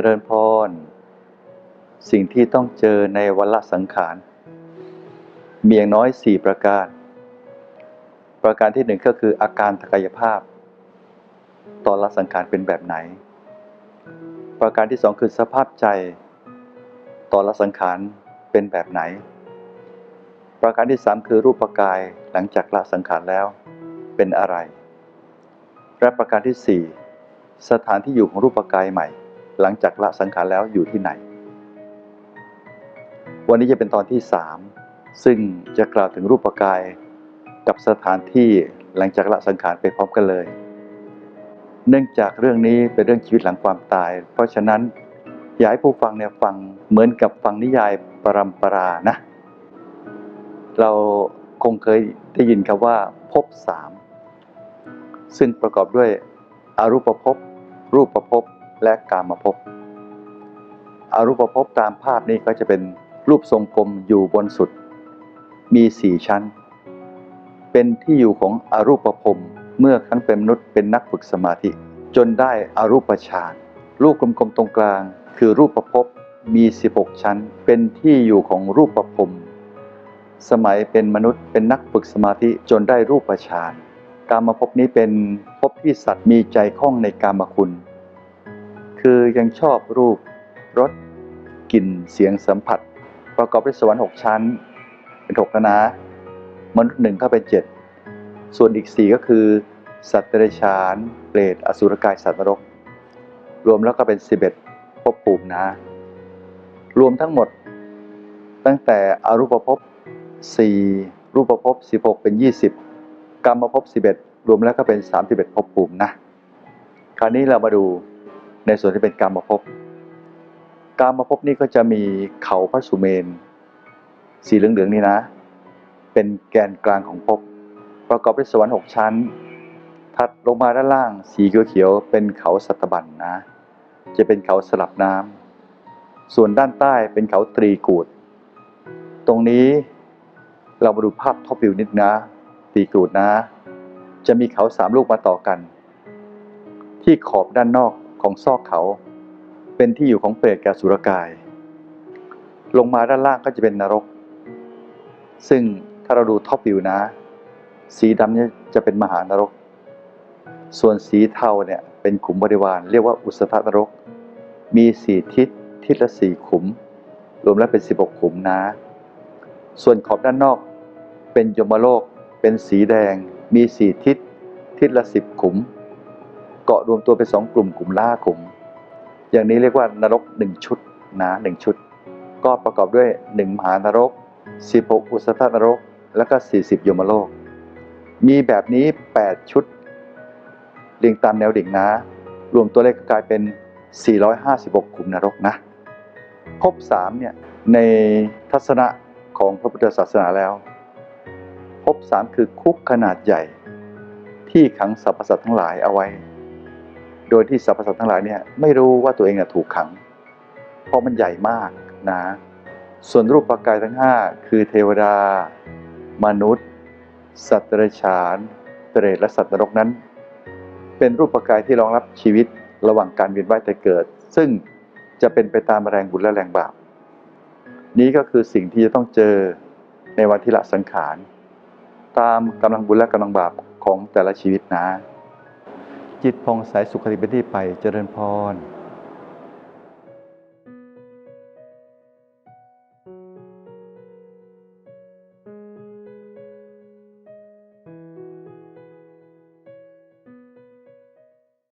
จริญพร สิ่งที่ต้องเจอในวันละสังขารมีอย่างน้อยสี่ประการ ประการที่หนึ่งก็คืออาการทางกายภาพ ตอนละสังขารเป็นแบบไหน ประการที่สองคือสภาพใจ ตอนละสังขารเป็นแบบไหน ประการที่สามคือรูปกายหลังจากละสังขารแล้วเป็นอะไร และประการที่สี่สถานที่อยู่ของรูปกายใหม่ หลังจากละสังขารแล้วอยู่ที่ไหน วันนี้จะเป็นตอนที่สามซึ่งจะกล่าวถึงรูปกายกับสถานที่หลังจากละสังขารไปพร้อมกันเลย เนื่องจากเรื่องนี้เป็นเรื่องชีวิตหลังความตาย เพราะฉะนั้นอยากให้ผู้ฟังเนี่ยฟังเหมือนกับฟังนิยายปรัมปรานะ เราคงเคยได้ยินคำว่าภพสามซึ่งประกอบด้วยอรูปภพรูปภพ และกามภพอรูปภพตามภาพนี้ก็จะเป็นรูปทรงกลมอยู่บนสุด มีสี่ชั้น เป็นที่อยู่ของอรูปภพเมื่อครั้งเป็นมนุษย์เป็นนักฝึกสมาธิ จนได้อรูปฌานรูปกลมๆตรงกลาง คือรูปภพมี 16 ชั้น เป็นที่อยู่ของรูปภพสมัยเป็นมนุษย์เป็นนักฝึกสมาธิจนได้รูปฌานกามภพนี้เป็นภพที่สัตว์มีใจคล่องในกามคุณ คือยังชอบรูปรสกลิ่นเสียงสัมผัส ประกอบด้วยสวรรค์หกชั้น เป็นหกแล้วนะมนุษย์หนึ่งก็เป็นเจ็ดส่วนอีกสี่ก็คือ สัตว์เดรัจฉานเปรตอสุรกายสัตว์นรก รวมแล้วก็เป็นสิบเอ็ดภพภูมินะ รวมทั้งหมด ตั้งแต่อรูปภพสี่รูปภพสิบหกเป็นยี่สิบกรรมภพสิบเอ็ดรวมแล้วก็เป็นสามสิบเอ็ดภพภูมินะ คราวนี้เรามาดู ในส่วนที่เป็นกรรมภพกรรมภพนี่ก็จะมีเขาพระสุเมน สีเหลืองๆนี่นะ เป็นแกนกลางของภพประกอบด้วยสวรรค์หกชั้น ถัดลงมาด้านล่างสีเขียวๆเป็นเขาสัตบันนะ จะเป็นเขาสลับน้ำส่วนด้านใต้เป็นเขาตรีกูด ตรงนี้เรามาดูภาพท็อปวิวนิดนะตรีกูดนะ จะมีเขาสามลูกมาต่อกัน ที่ขอบด้านนอก ของซอกเขา เป็นที่อยู่ของเปรตกับสุรกาย ลงมาด้านล่างก็จะเป็นนรก ซึ่งถ้าเราดูท็อปวิวนะ สีดำเนี่ยจะเป็นมหานรก ส่วนสีเทาเนี่ยเป็นขุมบริวาร เรียกว่าอุสธนรก มีสี่ทิศทิศละสี่ขุม รวมแล้วเป็นสิบกขุมนะ ส่วนขอบด้านนอกเป็นยมโลกเป็นสีแดง มีสี่ทิศทิศละสิบขุม เกาะรวมตัวเป็นสองกลุ่มกลุ่มล่าขุมอย่างนี้เรียกว่านรกหนึ่งชุดนะหนึ่งชุด ก็ประกอบด้วยหนึ่งมหานรกสิบหกอุสธนรก แล้วก็สี่สิบยมโลก มีแบบนี้แปดชุด เรียงตามแนวดิ่งนะ รวมตัวเลขกลายเป็น 456ขุมนรกนะภพสามเนี่ยในทัศนะของพระพุทธศาสนาแล้วภพสามคือคุกขนาดใหญ่ ที่ขังสรรพสัตว์ทั้งหลายเอาไว้ โดยที่สรรพสัตว์ทั้งหลายเนี่ยไม่รู้ว่าตัวเองถูกขัง เพราะมันใหญ่มากนะส่วนรูปปกายทั้งห้าคือเทวดา มนุษย์ สัตว์เดรัจฉานเปรตและสัตว์นรกนั้น เป็นรูปกายที่รองรับชีวิตระหว่างการเวียนว่ายแต่เกิด ซึ่งจะเป็นไปตามแรงบุญและแรงบาปนี้ก็คือสิ่งที่จะต้องเจอในวันที่ละสังขาร ตามกำลังบุญและกำลังบาปของแต่ละชีวิตนะ จิตพองใสสุขติเป็นที่ไปเจริญพร